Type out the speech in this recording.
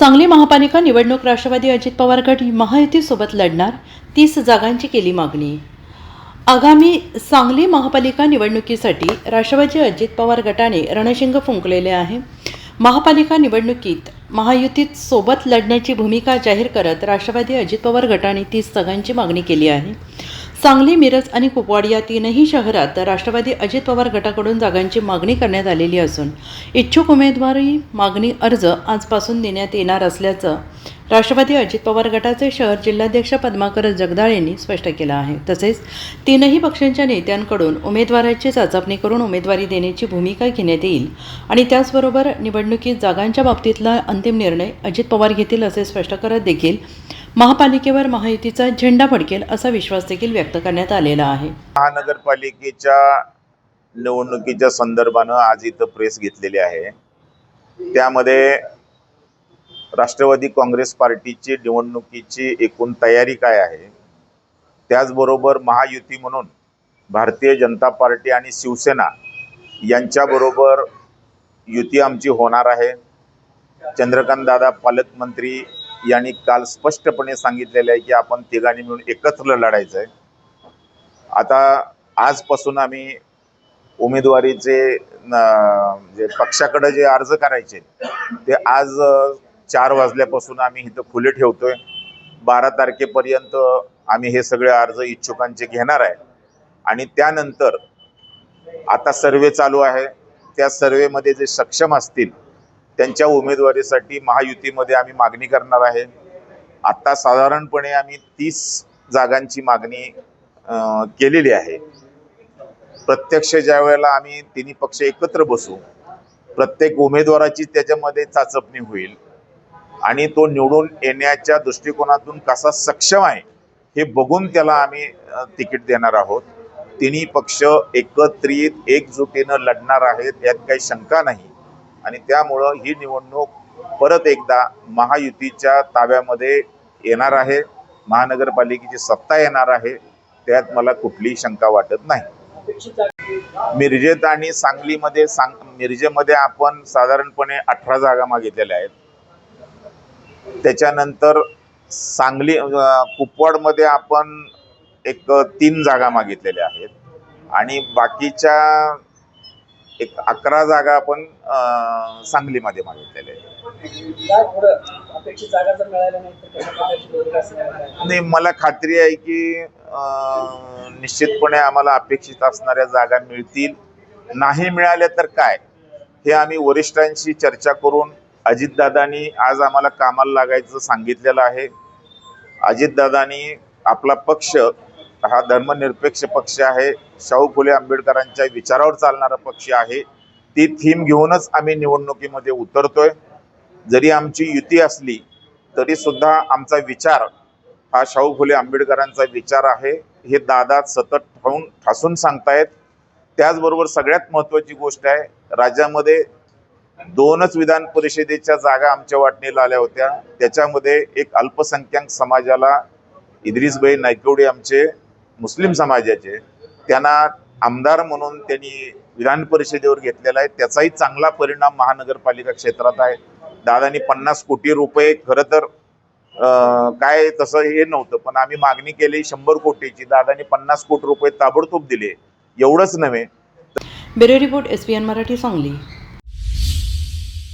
सांगली महापालिका निवडणूक राष्ट्रवादी अजित पवार गट महायुतीसोबत लढणार तीस जागांची केली मागणी. आगामी सांगली महापालिका निवडणुकीसाठी राष्ट्रवादी अजित पवार गटाने रणशिंग फुंकलेले आहे. महापालिका निवडणुकीत महायुतीत सोबत लढण्याची भूमिका जाहीर करत राष्ट्रवादी अजित पवार गटाने तीस जागांची मागणी केली आहे. सांगली मिरज आणि कुपवाड या तीनही शहरात राष्ट्रवादी अजित पवार गटाकडून जागांची मागणी करण्यात आलेली असून इच्छुक उमेदवारी मागणी अर्ज आजपासून देण्यात येणार असल्याचं राष्ट्रवादी अजित पवार गटाचे शहर जिल्हाध्यक्ष पद्माकर जगदाळ यांनी स्पष्ट केलं आहे. तसेच तीनही पक्षांच्या नेत्यांकडून उमेदवाराची चाचपणी करून उमेदवारी देण्याची भूमिका घेण्यात येईल आणि त्याचबरोबर निवडणुकीत जागांच्या बाबतीतला अंतिम निर्णय अजित पवार घेतील असे स्पष्ट करत देखील महापालिकेवर महायुतीचा झेंडा फडकेल असा विश्वास देखील व्यक्त करण्यात आलेला आहे. महानगरपालिकेच्या निवडणुकीच्या संदर्भानं आज इथं प्रेस घेतलेली आहे. त्यामध्ये राष्ट्रवादी काँग्रेस पार्टीची निवडणुकीची एकूण तयारी काय आहे? त्याचबरोबर महायुती म्हणून भारतीय जनता पार्टी आणि शिवसेना यांच्याबरोबर युती आमची होणार आहे. चंद्रकांत दादा पालकमंत्री यांनी काल स्पष्टपणे सांगितलेलं आहे की आपण तिघांनी मिळून एकत्र लढायचं आहे आता आजपासून आम्ही उमेदवारीचे जे पक्षाकडे जे अर्ज करायचे ते आज चार वाजल्यापासून आम्ही इथं खुले ठेवतोय. बारा तारखेपर्यंत आम्ही हे सगळे अर्ज इच्छुकांचे घेणार आहे. आणि त्यानंतर आता सर्वे चालू आहे. त्या सर्वेमध्ये जे सक्षम असतील त्यांच्या उमेदवारीसाठी महायुतीमध्ये आम्ही मागणी करणार आहे. आत्ता साधारणपणे आम्ही तीस जागांची मागणी केलेली आहे. प्रत्यक्ष ज्या वेळेला आम्ही तिन्ही पक्ष एकत्र बसू प्रत्येक उमेदवाराची त्याच्यामध्ये चाचपणी होईल आणि तो निवडून येण्याच्या दृष्टिकोनातून कसा सक्षम आहे हे बघून त्याला आम्ही तिकीट देणार आहोत. तिन्ही पक्ष एकत्रित एकजुटीनं लढणार आहेत यात काही शंका नाही. आणि त्यामुळं ही निवडणूक परत एकदा महायुतीच्या ताब्यामध्ये येणार आहे. महानगरपालिकेची सत्ता येणार आहे. त्यात मला कुठलीही शंका वाटत नाही. मिरजेत आणि सांगलीमध्ये सांग मिरजेमध्ये आपण साधारणपणे अठरा जागा मागितलेल्या आहेत. त्याच्यानंतर सांगली कुपवाडमध्ये आपण एक तीन जागा मागितलेल्या आहेत. आणि बाकीच्या एक अकरा जागा आपण सांगलीमध्ये मागितलेल्या आहेत. मिळाल्या नाही मला खात्री आहे की निश्चितपणे आम्हाला अपेक्षित असणाऱ्या जागा मिळतील. नाही मिळाल्या तर काय? हे आम्ही वरिष्ठांशी चर्चा करून अजितदादांनी आज आम्हाला कामाला लागायचं सांगितलेलं आहे. अजितदादांनी आपला पक्ष हा धर्मनिरपेक्ष पक्ष आहे. शाहू फुले आंबेडकरांच्या विचारावर चालणारा पक्ष आहे. ती थीम घेऊनच आम्ही निवडणुकीमध्ये उतरतोय. जरी आमची युती असली तरी सुद्धा आमचा विचार हा शाहू फुले आंबेडकरांचा विचार आहे. हे दादा सतत ठाऊन ठासून सांगतायत. त्याचबरोबर सगळ्यात महत्त्वाची गोष्ट आहे राज्यामध्ये दोनच विधान परिषदेच्या जागा आमच्या वाटणीला आल्या होत्या. त्याच्यामध्ये एक अल्पसंख्याक समाजाला इद्रिसबाई नायकवडे आमचे मुस्लिम समाजाचे त्यांना आमदार म्हणून त्यांनी विधान परिषदेवर घेतलेला आहे त्याचाही चांगला परिणाम महानगरपालिका क्षेत्रात आहे. दादानी पन्नास कोटी रुपये खरं तर काय तसं हे नव्हतं पण आम्ही मागणी केली शंभर कोटीची दादानी पन्नास कोटी रुपये ताबडतोब दिले. एवढंच नव्हे. Bureau report S P N Marathi Sangli.